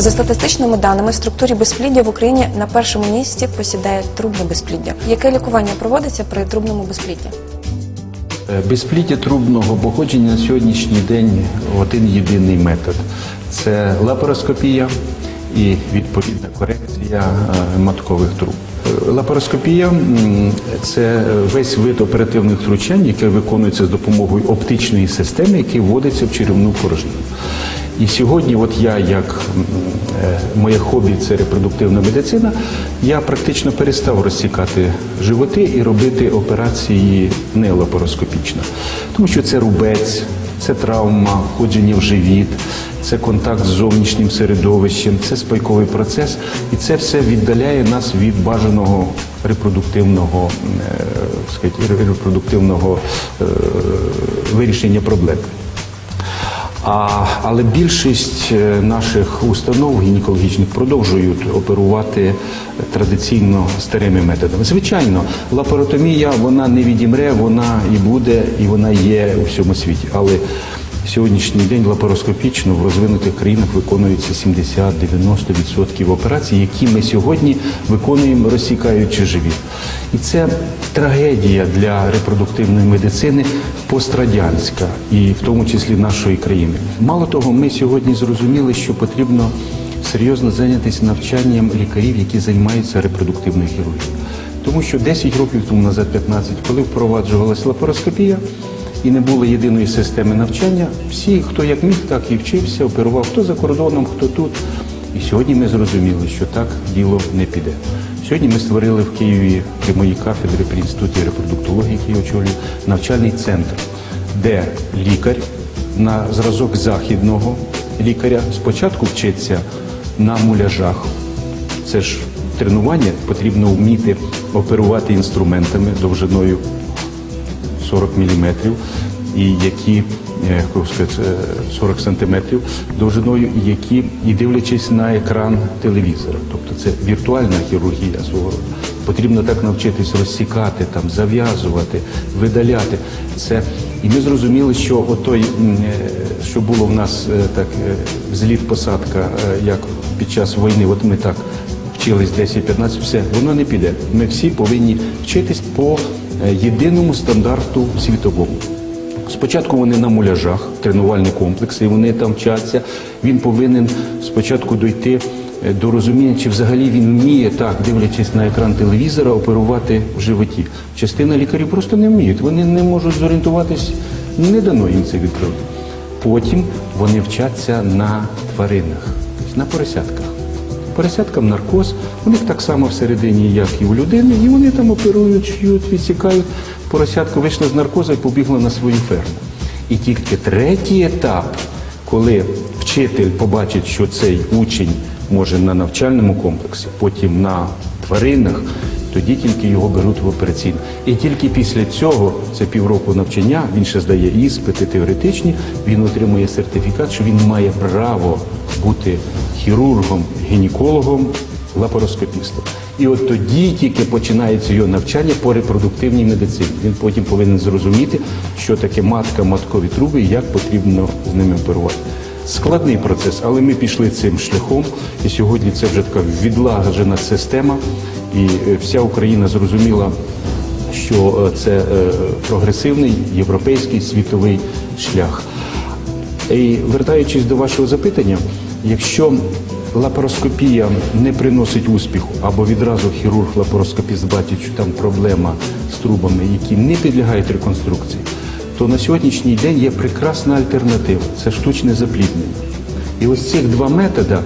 За статистичними даними, в структурі безпліддя в Україні на першому місці посідає трубне безпліддя. Яке лікування проводиться при трубному безплідді? Е, Безпліддя трубного походження на сьогоднішній день один єдиний метод це лапароскопія і відповідна корекція е, маткових труб. Е, Лапароскопія це весь вид оперативних втручань, яке виконується з допомогою оптичної системи, яка вводиться в черевну порожнину. І сьогодні, от я, як е, моє хобі це репродуктивна медицина, я практично перестав розсікати животи і робити операції не лапароскопічно. Тому що це рубець, це травма, входження в живіт, це контакт з зовнішнім середовищем, це спайковий процес, і це все віддаляє нас від бажаного репродуктивного, е, сказати, репродуктивного е, вирішення проблем. А, але більшість е, наших установ гінекологічних продовжують оперувати традиційно старими методами. Звичайно, лапаротомія вона не відімре, вона і буде, і вона є у всьому світі. Але сьогоднішній день лапароскопічно в розвинутих країнах виконується 70-90% операцій, які ми сьогодні виконуємо, розсікаючи живіт. І це трагедія для репродуктивної медицини пострадянська, і в тому числі нашої країни. Мало того, ми сьогодні зрозуміли, що потрібно серйозно зайнятися навчанням лікарів, які займаються репродуктивною хірургією. Тому що 10 років тому назад, 15, коли впроваджувалася лапароскопія і не було єдиної системи навчання, всі, хто як міг, так і вчився, оперував хто за кордоном, хто тут. І сьогодні ми зрозуміли, що так діло не піде. Сьогодні ми створили в Києві при моїй кафедрі при інституті репродуктології, який очолюю, навчальний центр, де лікар на зразок західного лікаря спочатку вчиться на муляжах. Це ж тренування потрібно вміти оперувати інструментами довжиною 40 мм, і які е, сказати, е, 40 сантиметрів довжиною, і які і дивлячись на екран телевізора. Тобто це віртуальна хірургія свого роду. Потрібно так навчитись розсікати, там, зав'язувати, видаляти. Це і ми зрозуміли, що отой, е, що було в нас е, так е, зліт посадка, е, як під час війни, от ми так вчились 10-15, все, воно не піде. Ми всі повинні вчитись по е, єдиному стандарту світовому. Спочатку вони на муляжах, тренувальні комплекси, і вони там вчаться. Він повинен спочатку дойти е, до розуміння, чи взагалі він вміє так, дивлячись на екран телевізора, оперувати в животі. Частина лікарів просто не вміють. Вони не можуть зорієнтуватись, не дано їм це відкрити. Потім вони вчаться на тваринах, на поросятках. Поросяткам наркоз, у них так само всередині, як і у людини, і вони там оперують, шьють, відсікають. Поросятка вийшла з наркозу і побігла на свою ферму. І тільки третій етап, коли вчитель побачить, що цей учень може на навчальному комплексі, потім на тваринах, тоді тільки його беруть в операційну. І тільки після цього, це півроку навчання, він ще здає іспити теоретичні, він отримує сертифікат, що він має право бути хірургом, гінекологом, лапароскопістом. І от тоді тільки починається його навчання по репродуктивній медицині. Він потім повинен зрозуміти, що таке матка, маткові труби і як потрібно з ними оперувати. Складний процес, але ми пішли цим шляхом, і сьогодні це вже така відлагоджена система, і е, вся Україна зрозуміла, що е, це е, прогресивний європейський світовий шлях. І вертаючись до вашого запитання, якщо лапароскопія не приносить успіху, або відразу хірург-лапароскопіст бачить, що там проблема з трубами, які не підлягають реконструкції, то на сьогоднішній день є прекрасна альтернатива це штучне запліднення. І ось цих два методи